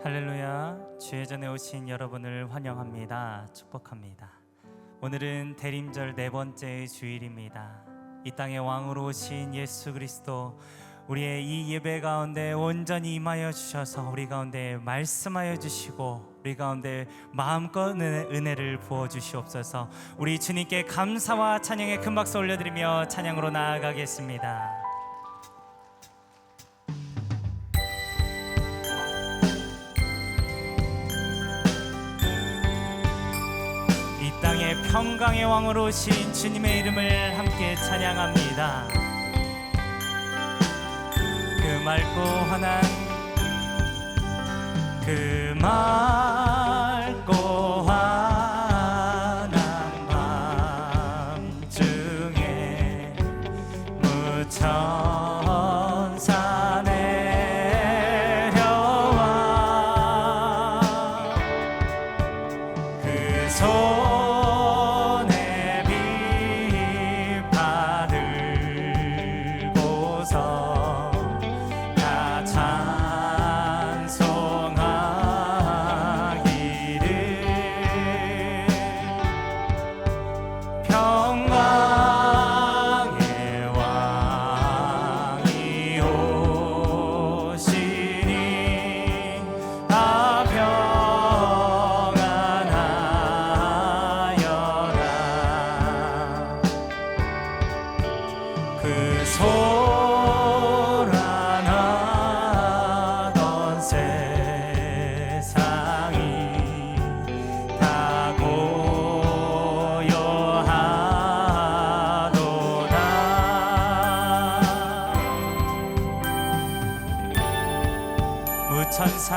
할렐루야. 주의 전에 오신 여러분을 환영합니다. 축복합니다. 오늘은 대림절 네 번째 주일입니다. 이 땅의 왕으로 오신 예수 그리스도 우리의 이 예배 가운데 온전히 임하여 주셔서 우리 가운데 말씀하여 주시고 우리 가운데 마음껏 은혜, 은혜를 부어 주시옵소서. 우리 주님께 감사와 찬양의 큰 박수 올려드리며 찬양으로 나아가겠습니다 평강의 왕으로 오신 주님의 이름을 함께 찬양합니다. 그 맑고 환한 그 맑고 환한 밤중에 무천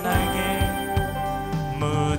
날개 무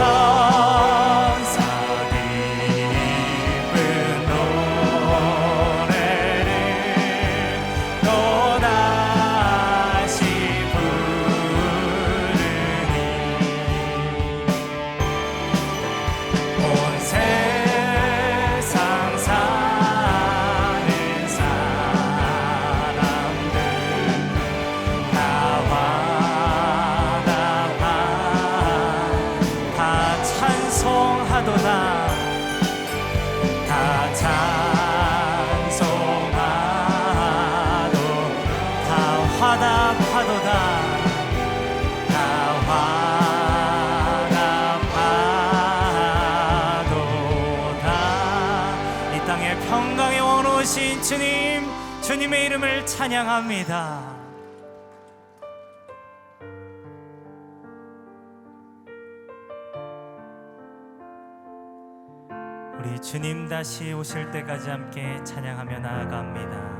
time. 오신 주님 주님의 이름을 찬양합니다 우리 주님 다시 오실 때까지 함께 찬양하며 나아갑니다.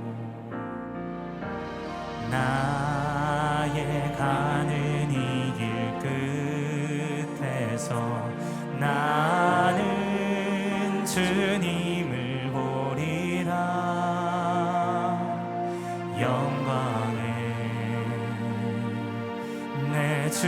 나의 가는 이 길 끝에서 나는 주님을 보리라. 영광의 내주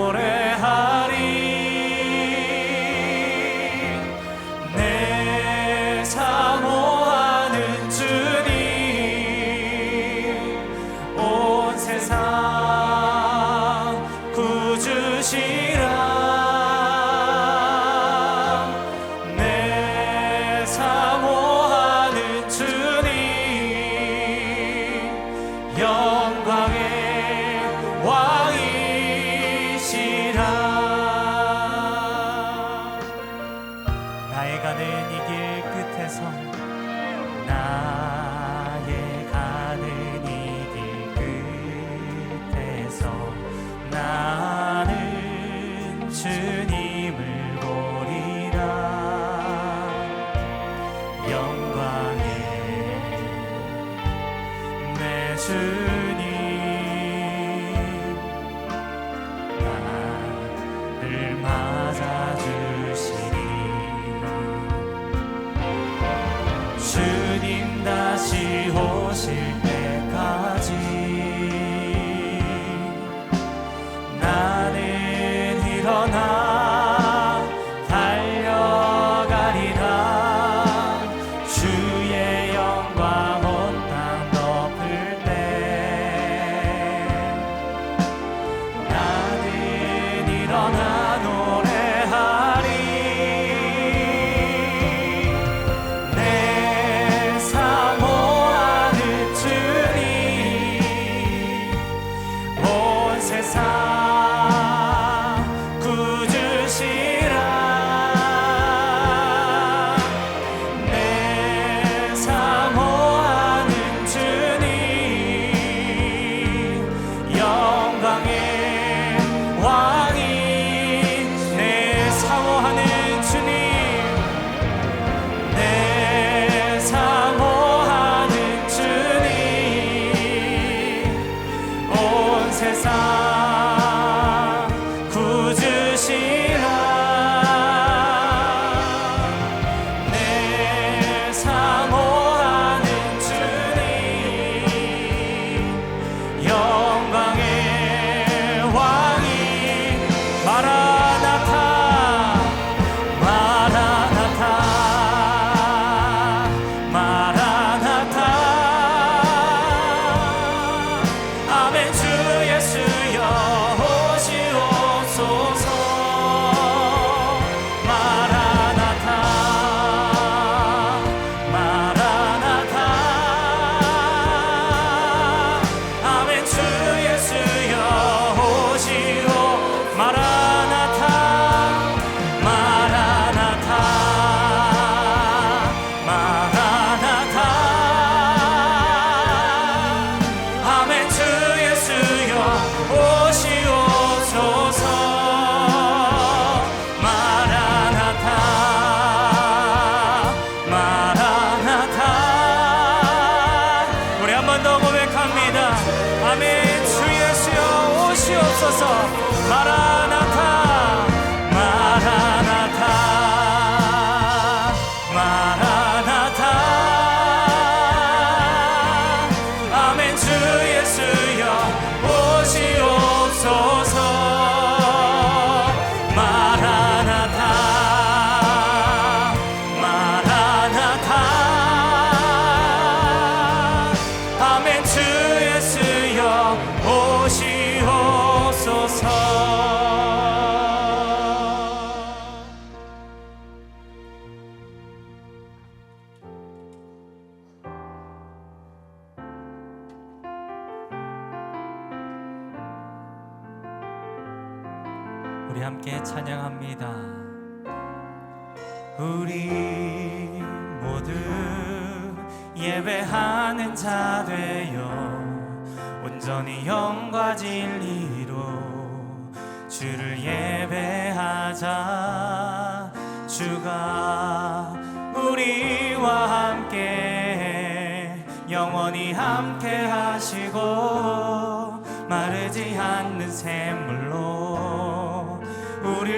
영광 내 우리 함께 찬양합니다. 우리 모두 예배하는 자 되어 온전히 영과 진리로 주를 예배하자. 주가 우리와 함께 영원히 함께 하시고 마르지 않는 샘물로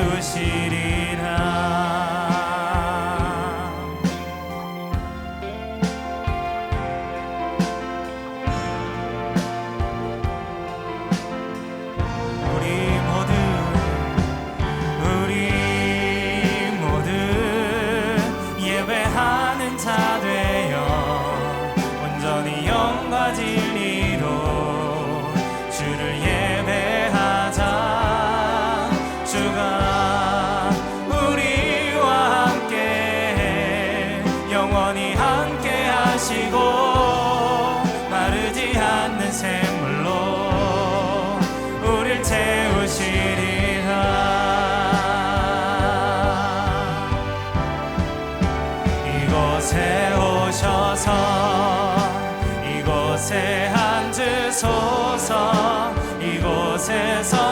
우시리라. 우리 우리 모두 예배하는 자 되어 온전히 영과 진 곳에서